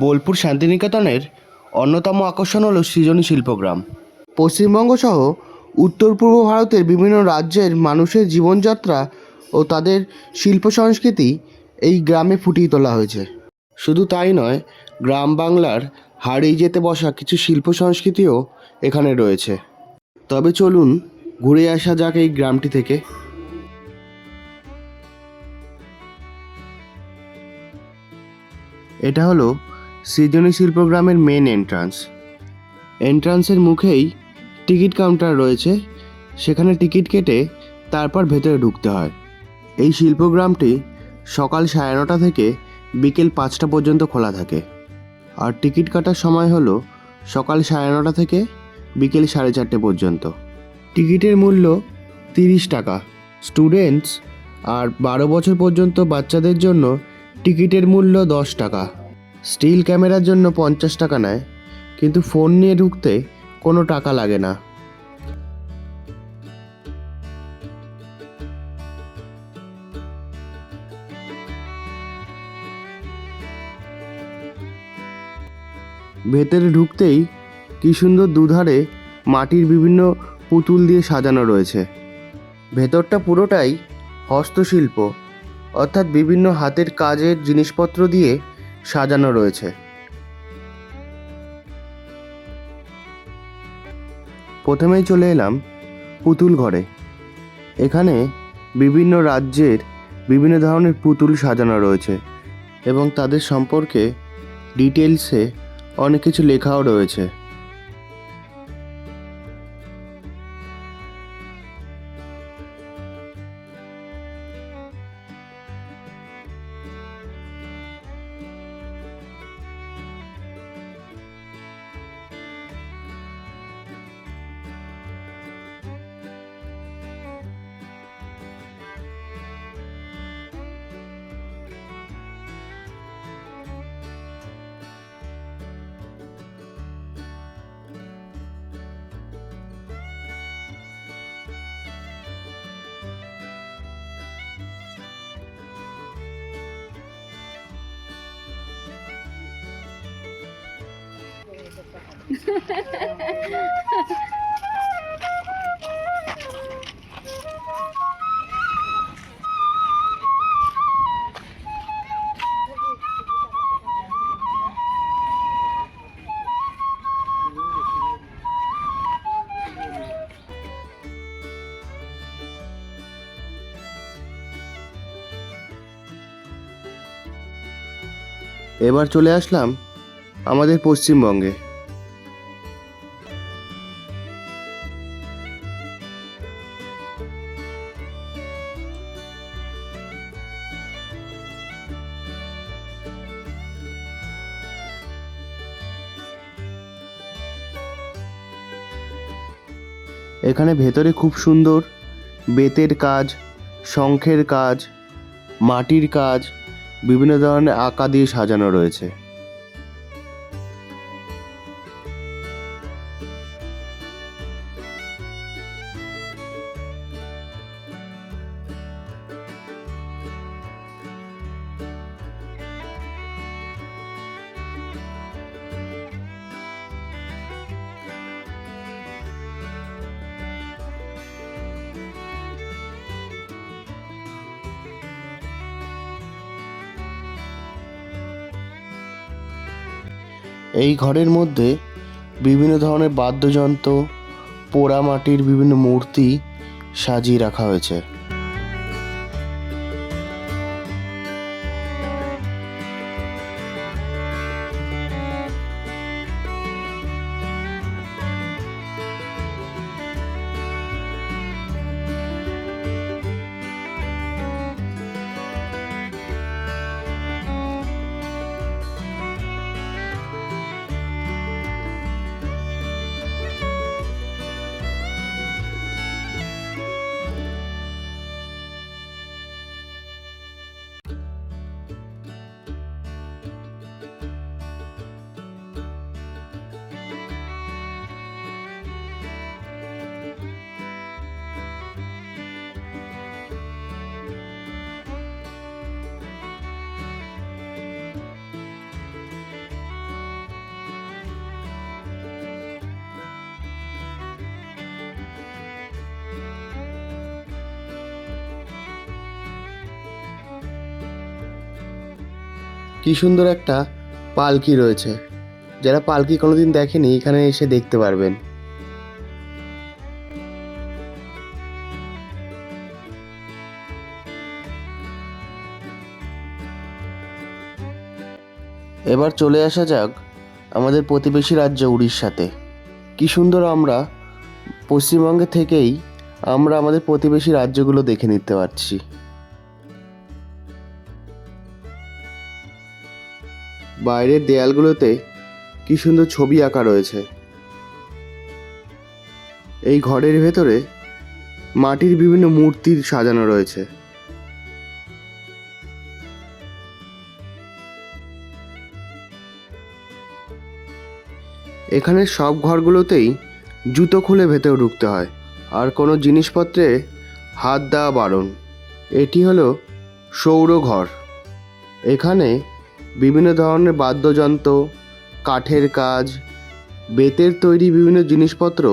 বোলপুর শান্তিনিকেতনের অন্যতম আকর্ষণ হল সৃজনী শিল্পগ্রাম। পশ্চিমবঙ্গ সহ উত্তর পূর্ব ভারতের বিভিন্ন রাজ্যের মানুষের জীবনযাত্রা ও তাদের শিল্প সংস্কৃতি এই গ্রামে ফুটিয়ে তোলা হয়েছে। শুধু তাই নয়, গ্রাম বাংলার হারিয়ে যেতে বসা কিছু শিল্প সংস্কৃতিও এখানে রয়েছে। তবে চলুন ঘুরে আসা যাক এই গ্রামটি থেকে। এটা হলো সৃজনী শিল্পগ্রামের মেন এন্ট্রান্স এন্ট্রান্সের মুখেই টিকিট কাউন্টার রয়েছে। সেখানে টিকিট কেটে তারপর ভেতরে ঢুকতে হয়। এই শিল্পগ্রামটি সকাল সাড়ে নটা থেকে বিকেল পাঁচটা পর্যন্ত খোলা থাকে। আর টিকিট কাটার সময় হলো সকাল সাড়ে নটা থেকে বিকেল সাড়ে চারটে পর্যন্ত। টিকিটের মূল্য তিরিশ টাকা। স্টুডেন্টস আর বারো বছর পর্যন্ত বাচ্চাদের জন্য টিকিটের মূল্য দশ টাকা। স্টিল ক্যামেরার জন্য পঞ্চাশ টাকা নেয়, কিন্তু ফোন নিয়ে ঢুকতে কোনো টাকা লাগে না। ভেতরে ঢুকতেই কি সুন্দর দুধারে মাটির বিভিন্ন পুতুল দিয়ে সাজানো রয়েছে। ভেতরটা পুরোটাই হস্তশিল্প, অর্থাৎ বিভিন্ন হাতের কাজের জিনিসপত্র দিয়ে সাজানো রয়েছে। প্রথমেই চলে এলাম পুতুল ঘরে। এখানে বিভিন্ন রাজ্যের বিভিন্ন ধরনের পুতুল সাজানো রয়েছে এবং তাদের সম্পর্কে ডিটেলসে অনেক কিছু লেখাও রয়েছে। এবার চলে আসলাম আমাদের পশ্চিমবঙ্গে। এখানে ভেতরে খুব সুন্দর বেতের কাজ, শঙ্খের কাজ, মাটির কাজ, বিভিন্ন ধরনের আঁকা দিয়ে সাজানো রয়েছে। এই ঘরের মধ্যে বিভিন্ন ধরনের বাদ্যযন্ত্র পোড়া মাটির বিভিন্ন মূর্তি সাজিয়ে রাখা হয়েছে। কি সুন্দর একটা পালকি রয়েছে। যারা পালকি কোনোদিন দেখেনি, এখানে এসে দেখতে পারবেন। এবার চলে আসা যাক আমাদের প্রতিবেশী রাজ্য উড়িষ্যাতে। কি সুন্দর আমরা পশ্চিমবঙ্গে থেকেই আমরা আমাদের প্রতিবেশী রাজ্যগুলো দেখে নিতে পারছি। বাইরের দেয়ালগুলোতে কি সুন্দর ছবি আঁকা রয়েছে। এই ঘরের ভেতরে মাটির বিভিন্ন মূর্তির সাজানো রয়েছে। এখানে সব ঘরগুলোতেই জুতো খুলে ভেতরে ঢুকতে হয় আর কোনো জিনিসপত্রে হাত দেওয়া বারণ। এটি হলো সৌরঘর এখানে বিভিন্ন ধরনের বাদ্যযন্ত্র কাঠের কাজ বেতের তৈরি বিভিন্ন জিনিসপত্র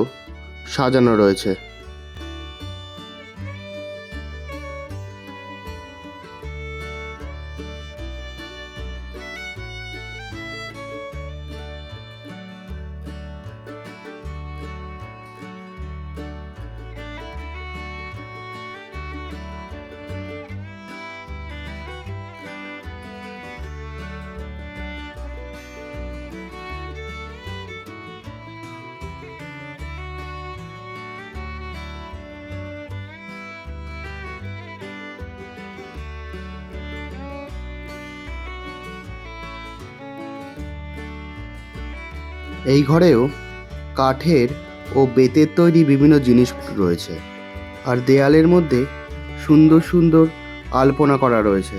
সাজানো রয়েছে। এই ঘরেও কাঠের ও বেতের তৈরি বিভিন্ন জিনিস রয়েছে। আর দেয়ালের মধ্যে সুন্দর সুন্দর আলপনা করা রয়েছে।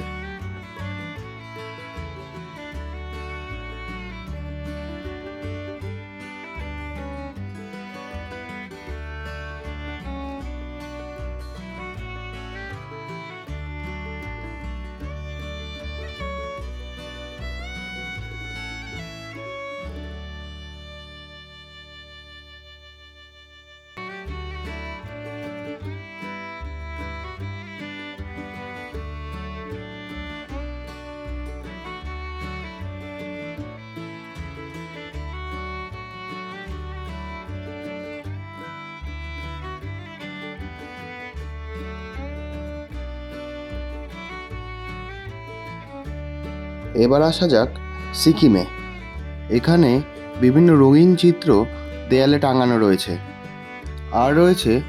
এবার আসা যাক সিকিমে। এখানে বিভিন্ন রঙিন চিত্র দেয়ালে টাঙানো রয়েছে। আর রয়েছে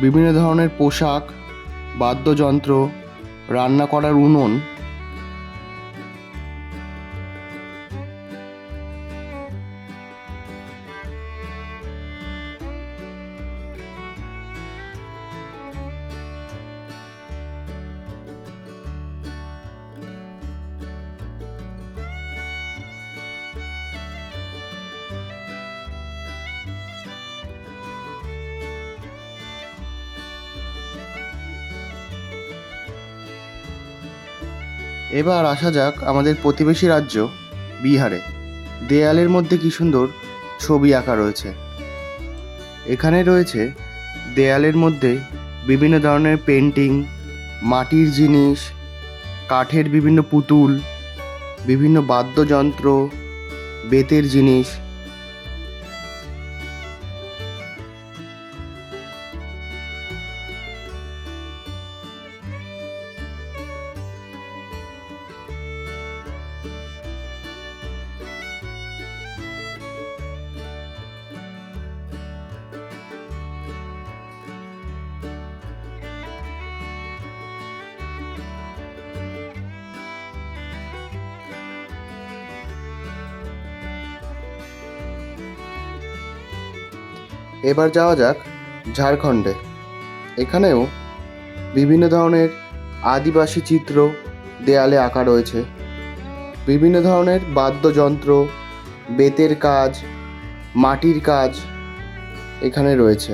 বিভিন্ন ধরনের পোশাক, বাদ্যযন্ত্র, রান্না করার উনুন এবার আসা যাক আমাদের প্রতিবেশী রাজ্য, বিহারে। দেয়ালের মধ্যে কি সুন্দর ছবি আঁকা রয়েছে। এখানে রয়েছে দেয়ালের মধ্যে বিভিন্ন ধরনের পেন্টিং মাটির জিনিস, কাঠের বিভিন্ন পুতুল, বিভিন্ন বাদ্যযন্ত্র, বেতের জিনিস এবার যাওয়া যাক ঝাড়খণ্ডে। এখানেও বিভিন্ন ধরনের আদিবাসী চিত্র দেয়ালে আঁকা রয়েছে। বিভিন্ন ধরনের বাদ্যযন্ত্র, বেতের কাজ, মাটির কাজ এখানে রয়েছে।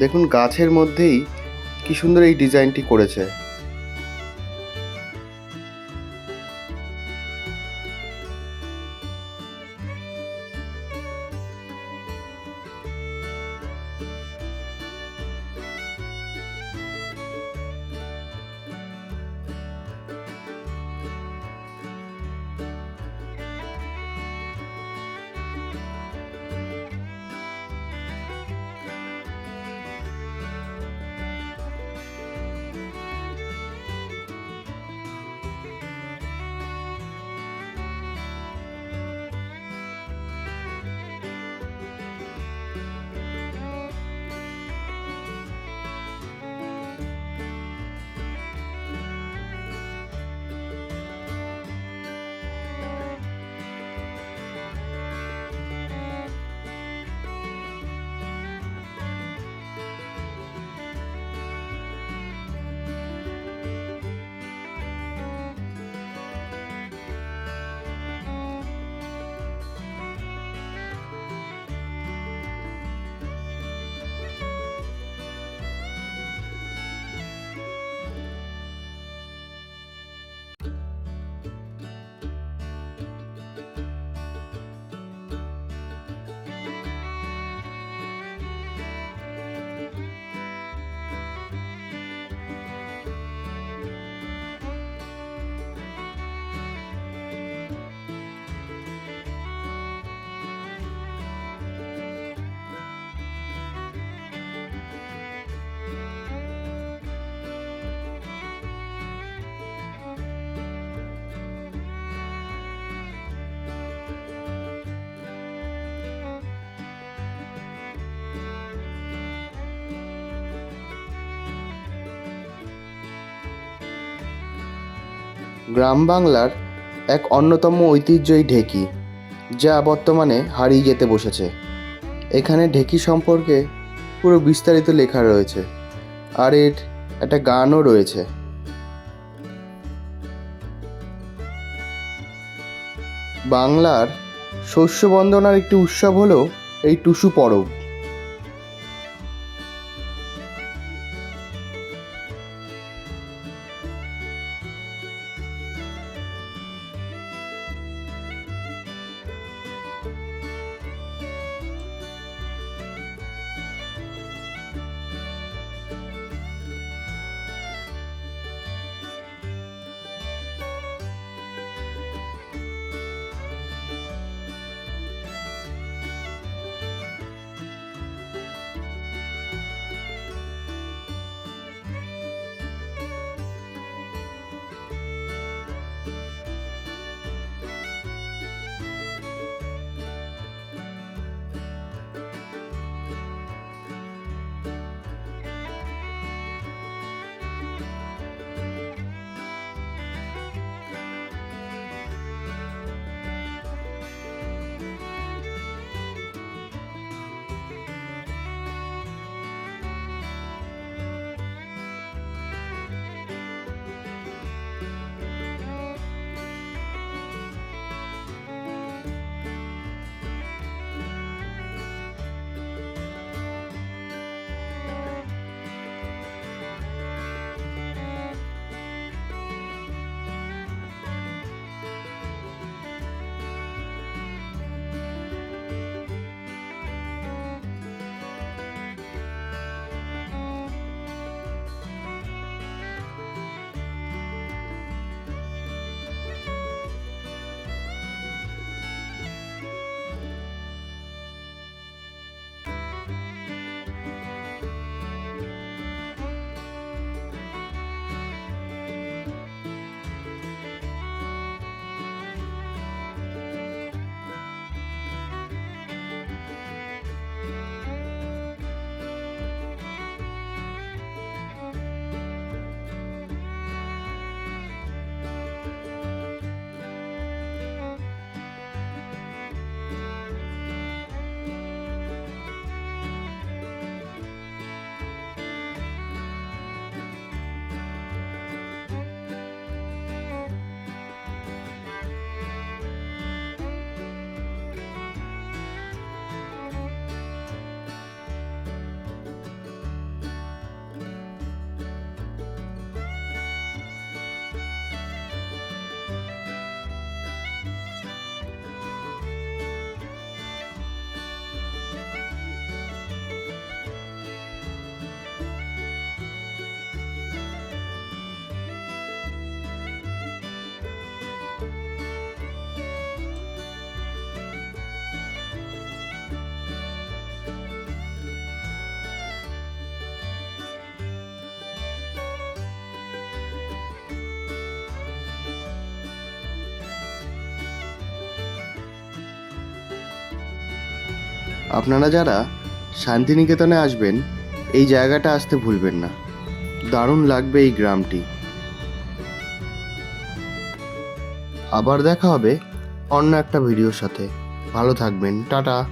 দেখুন গাছের মধ্যেই কি সুন্দর এই ডিজাইনটি করেছে। গ্রাম বাংলার এক অন্যতম ঐতিহ্যই ঢেকি, যা বর্তমানে হারিয়ে যেতে বসেছে। এখানে ঢেকি সম্পর্কে পুরো বিস্তারিত লেখা রয়েছে, আর এর একটা গানও রয়েছে। বাংলার শস্য বন্দনার একটি উৎসব হলো এই টুসু পরব। আপনারা যারা শান্তিনিকেতনে আসবেন, এই জায়গাটা আসতে ভুলবেন না। দারুণ লাগবে এই গ্রামটি। আবার দেখা হবে অন্য একটা ভিডিওর সাথে। ভালো থাকবেন। টাটা।